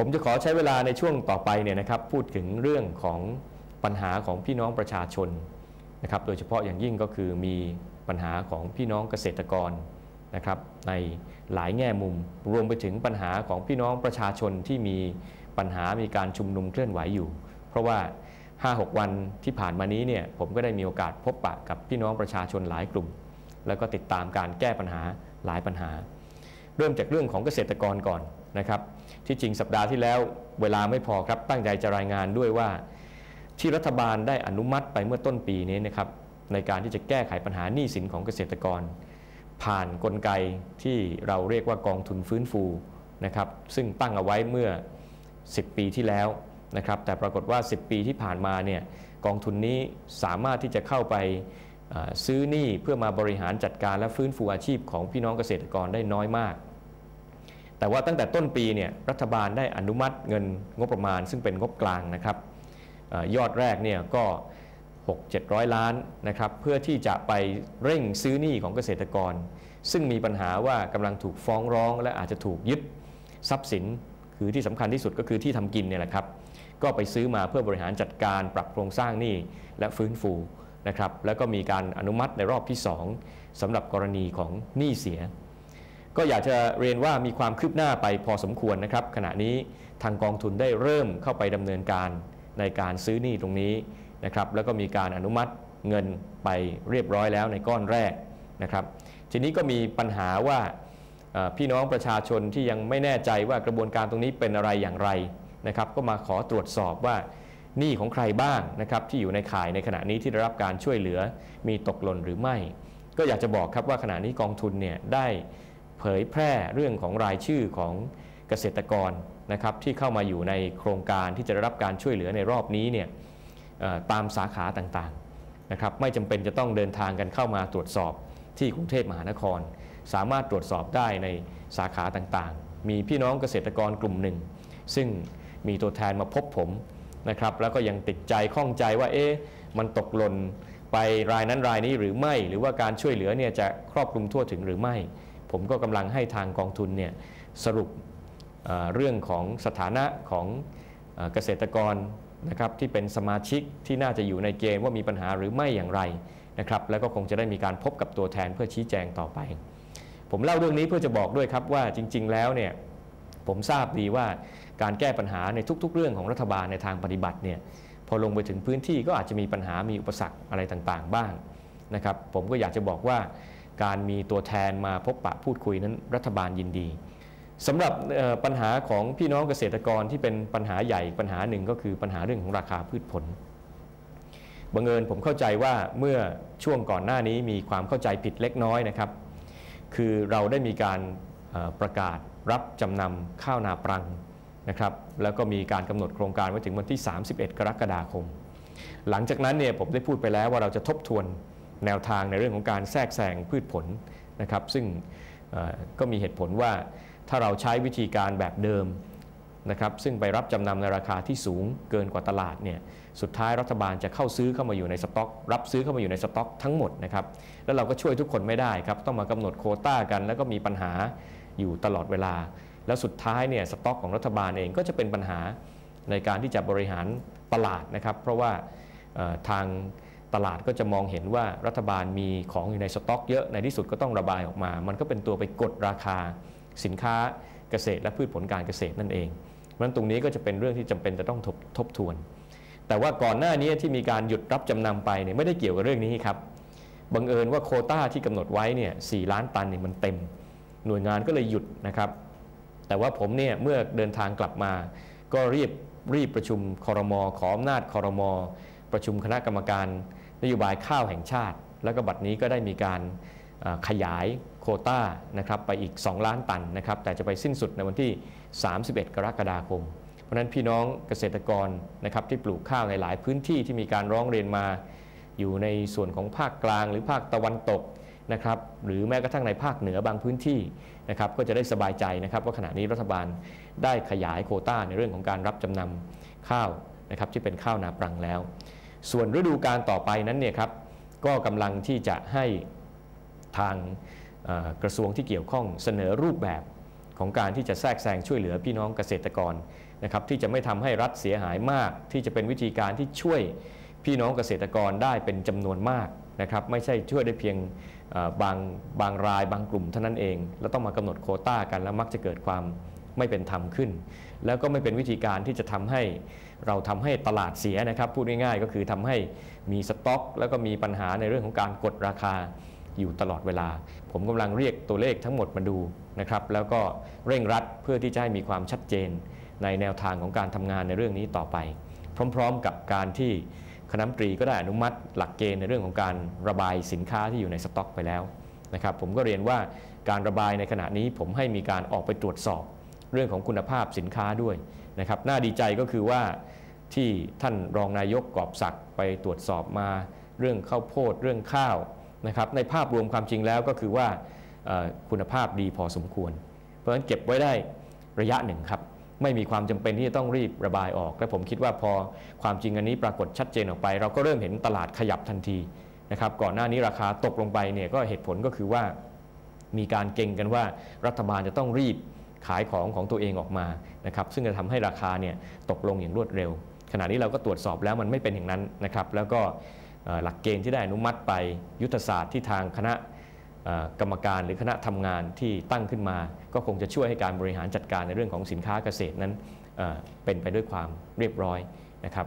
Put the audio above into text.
ผมจะขอใช้เวลาในช่วงต่อไปเนี่ยนะครับพูดถึงเรื่องของปัญหาของพี่น้องประชาชนนะครับโดยเฉพาะอย่างยิ่งก็คือมีปัญหาของพี่น้องเกษตรกรนะครับในหลายแง่มุม รวมไปถึงปัญหาของพี่น้องประชาชนที่มีปัญหามีการชุมนุมเคลื่อนไหวอยู่ เพราะว่า 5-6 วันที่ผ่านมานี้เนี่ยผมก็ได้มีโอกาสพบปะกับพี่น้องประชาชนหลายกลุ่ม แล้วก็ติดตามการแก้ปัญหาหลายปัญหา เริ่มจากเรื่องของเกษตรกรก่อนนะครับที่จริงสัปดาห์ที่แล้วเวลาไม่พอครับตั้งใจจะรายงานด้วยว่า ที่รัฐบาลได้อนุมัติไปเมื่อต้นปีนี้นะครับในการที่จะแก้ไขปัญหาหนี้สินของเกษตรกร ผ่านนกลไกที่เราเรียกว่ากองทุนฟื้นฟูนะครับซึ่งตั้งเอาไว้เมื่อ 10 ปีที่แล้วนะครับแต่ปรากฏว่า 10 ปีที่ผ่านมาเนี่ยกองทุนนี้สามารถที่จะเข้าไปซื้อหนี้เพื่อมาบริหารจัดการและฟื้นฟูอาชีพของพี่น้องเกษตรกรได้น้อยมาก แต่ว่าตั้งแต่ต้นปีเนี่ยรัฐบาลได้อนุมัติเงินงบประมาณ ซึ่งเป็นงบกลางนะครับยอดแรกเนี่ยก็ 6-700 ล้านนะครับเพื่อที่จะไปเร่งซื้อหนี้ของเกษตรกร ซึ่งมีปัญหาว่ากำลังถูกฟ้องร้องและอาจจะถูกยึดทรัพย์สิน คือที่สำคัญที่สุดก็คือที่ทำกินเนี่ยแหละครับก็ไปซื้อมาเพื่อบริหารจัดการปรับโครงสร้างหนี้และฟื้นฟูนะครับแล้วก็มีการอนุมัติในรอบที่ 2สำหรับกรณีของหนี้เสีย ก็อยากจะเรียนว่ามีความคืบหน้าไปพอสมควรนะครับ ขณะนี้ทางกองทุนได้เริ่มเข้าไปดำเนินการในการซื้อหนี้ตรงนี้นะครับแล้วก็มีการอนุมัติเงินไปเรียบร้อยแล้วในก้อนแรกนะครับ ทีนี้ก็มีปัญหาว่าพี่น้องประชาชนที่ยังไม่แน่ใจว่ากระบวนการตรงนี้เป็นอะไรอย่างไรนะครับ ก็มาขอตรวจสอบว่าหนี้ของใครบ้างนะครับที่อยู่ในข่ายในขณะนี้ที่ได้รับการช่วยเหลือมีตกหล่นหรือไม่ ก็อยากจะบอกครับว่าขณะนี้กองทุนเนี่ยได้ เผยแพร่เรื่องของรายชื่อของเกษตรกรนะครับที่เข้ามาอยู่ในโครงการที่จะได้รับการช่วยเหลือในรอบนี้เนี่ยตามสาขาต่างๆนะครับไม่จำเป็นจะต้องเดินทางกันเข้ามาตรวจสอบที่กรุงเทพมหานคร สามารถตรวจสอบได้ในสาขาต่างๆ มีพี่น้องเกษตรกรกลุ่มหนึ่ง ซึ่งมีตัวแทนมาพบผมนะครับแล้วก็ยังติดใจข้องใจว่าเอ๊ะมันตกหล่นไปรายนั้นรายนี้หรือไม่ หรือว่าการช่วยเหลือเนี่ยจะครอบคลุมทั่วถึงหรือไม่ ผมก็กำลังให้ทางกองทุนเนี่ยสรุปเรื่องของสถานะของเกษตรกรนะครับที่เป็นสมาชิกที่น่าจะอยู่ในเกณฑ์ว่ามีปัญหาหรือไม่อย่างไรนะครับแล้วก็คงจะได้มีการพบกับตัวแทนเพื่อชี้แจงต่อไป ผมเล่าเรื่องนี้เพื่อจะบอกด้วยครับว่าจริง ๆ แล้วเนี่ยผมทราบดีว่าการแก้ปัญหาในทุก ๆ เรื่องของรัฐบาลในทางปฏิบัติเนี่ยพอลงไปถึงพื้นที่ก็อาจจะมีปัญหามีอุปสรรคอะไรต่างๆ บ้างนะครับผมก็อยากจะบอกว่า การมีตัวแทนมาพบปะพูดคุยนั้นรัฐบาลยินดีสำหรับปัญหาของพี่น้องเกษตรกรที่เป็นปัญหาใหญ่ปัญหาหนึ่งก็คือปัญหาเรื่องของราคาพืชผลบังเอิญผมเข้าใจว่าเมื่อช่วงก่อนหน้านี้มีความเข้าใจผิดเล็กน้อยนะครับ คือเราได้มีการประกาศรับจำนำข้าวนาปรังนะครับ แล้วก็มีการกำหนดโครงการไว้ถึงวันที่ 31 กรกฎาคม หลังจากนั้นเนี่ยผมได้พูดไปแล้วว่าเราจะทบทวน แนวทางในเรื่องของการแทรกแซงพืชผลนะครับ ซึ่งก็มีเหตุผลว่าถ้าเราใช้วิธีการแบบเดิมนะครับ ซึ่งไปรับจำนำในราคาที่สูงเกินกว่าตลาดเนี่ยสุดท้ายรัฐบาลจะเข้าซื้อเข้ามาอยู่ในสต็อก รับซื้อเข้ามาอยู่ในสต็อกทั้งหมดนะครับ แล้วเราก็ช่วยทุกคนไม่ได้ครับ ต้องมากำหนดโคต้ากัน แล้วก็มีปัญหาอยู่ตลอดเวลา แล้วสุดท้ายเนี่ยสต็อกของรัฐบาลเองก็จะเป็นปัญหาในการที่จะบริหารตลาดนะครับ เพราะว่าทาง ตลาดก็จะมองเห็นว่ารัฐบาลมีของอยู่ในสต็อกเยอะในที่สุดก็ต้องระบายออกมา มันก็เป็นตัวไปกดราคาสินค้าเกษตรและพืชผลการเกษตรนั่นเองเพราะฉะนั้นตรงนี้ก็จะเป็นเรื่องที่จำเป็นจะต้องทบทบทวน แต่ว่าก่อนหน้านี้ที่มีการหยุดรับจำนำไปเนี่ยไม่ได้เกี่ยวกับเรื่องนี้ครับบังเอิญว่าโคต้าที่กำหนดไว้เนี่ยสล้านตันเนี่ยมันเต็ม หน่วยงานก็เลยหยุดนะครับ แต่ว่าผมเนี่ยเมื่อเดินทางกลับมา ก็รีบรีบประชุมคอรมอขออำนาจคอรมอ ประชุมคณะกรรมการนโยบายข้าวแห่งชาติ แล้วก็บัดนี้ก็ได้มีการขยายโคต้านะครับไปอีก 2 ล้านตันนะครับแต่จะไปสิ้นสุดในวันที่ 31 กรกฎาคม เพราะนั้นพี่น้องเกษตรกรนะครับที่ปลูกข้าวในหลายพื้นที่ที่มีการร้องเรียนมา อยู่ในส่วนของภาคกลาง หรือภาคตะวันตกนะครับหรือแม้กระทั่งในภาคเหนือบางพื้นที่นะครับก็จะได้สบายใจนะครับว่าขณะนี้รัฐบาลได้ขยายโคต้าในเรื่องของการรับจำนำข้าวนะครับที่เป็นข้าวนาปรังแล้ว ส่วนฤดูการต่อไปนั้นเนี่ยครับก็กำลังที่จะให้ทางกระทรวงที่เกี่ยวข้องเสนอรูปแบบของการที่จะแทรกแซงช่วยเหลือพี่น้องเกษตรกรนะครับที่จะไม่ทำให้รัฐเสียหายมาก ที่จะเป็นวิธีการที่ช่วยพี่น้องเกษตรกรได้เป็นจำนวนมากนะครับไม่ใช่ช่วยได้เพียงบางบางรายบางกลุ่มเท่านั้นเอง แล้วต้องมากำหนดโคต้ากันแล้วมักจะเกิดความไม่เป็นธรรมขึ้น แล้วก็ไม่เป็นวิธีการที่จะทำให้ เราทำให้ตลาดเสียนะครับพูดง่ายๆก็คือทำให้มีสต็อก แล้วก็มีปัญหาในเรื่องของการกดราคาอยู่ตลอดเวลา ผมกำลังเรียกตัวเลขทั้งหมดมาดูนะครับแล้วก็เร่งรัดเพื่อที่จะให้มีความชัดเจนในแนวทางของการทำงานในเรื่องนี้ต่อไป พร้อมๆกับการที่คณะมนตรีก็ได้อนุมัติหลักเกณฑ์ในเรื่องของการระบายสินค้าที่อยู่ในสต็อกไปแล้วนะครับผมก็เรียนว่าการระบายในขณะนี้ผมให้มีการออกไปตรวจสอบ เรื่องของคุณภาพสินค้าด้วยนะครับน่าดีใจก็คือว่าที่ท่านรองนายกกอบศักดิ์ไปตรวจสอบมาเรื่องข้าวโพดเรื่องข้าวนะครับในภาพรวมความจริงแล้วก็คือว่าคุณภาพดีพอสมควร เพราะฉะนั้นเก็บไว้ได้ระยะหนึ่งครับไม่มีความจำเป็นที่จะต้องรีบระบายออก และผมคิดว่าพอความจริงอันนี้ปรากฏชัดเจนออกไป เราก็เริ่มเห็นตลาดขยับทันทีนะครับก่อนหน้านี้ราคาตกลงไปเนี่ยก็เหตุผลก็คือว่ามีการเก่งกันว่ารัฐบาลจะต้องรีบ ขายของของตัวเองออกมานะครับซึ่งจะทำให้ราคาเนี่ยตกลงอย่างรวดเร็ว ขณะนี้เราก็ตรวจสอบแล้วมันไม่เป็นอย่างนั้นนะครับแล้วก็หลักเกณฑ์ที่ได้อนุมัติไปยุทธศาสตร์ที่ทางคณะกรรมการหรือคณะทำงานที่ตั้งขึ้นมา ก็คงจะช่วยให้การบริหารจัดการในเรื่องของสินค้าเกษตรนั้นเป็นไปด้วยความเรียบร้อยนะครับ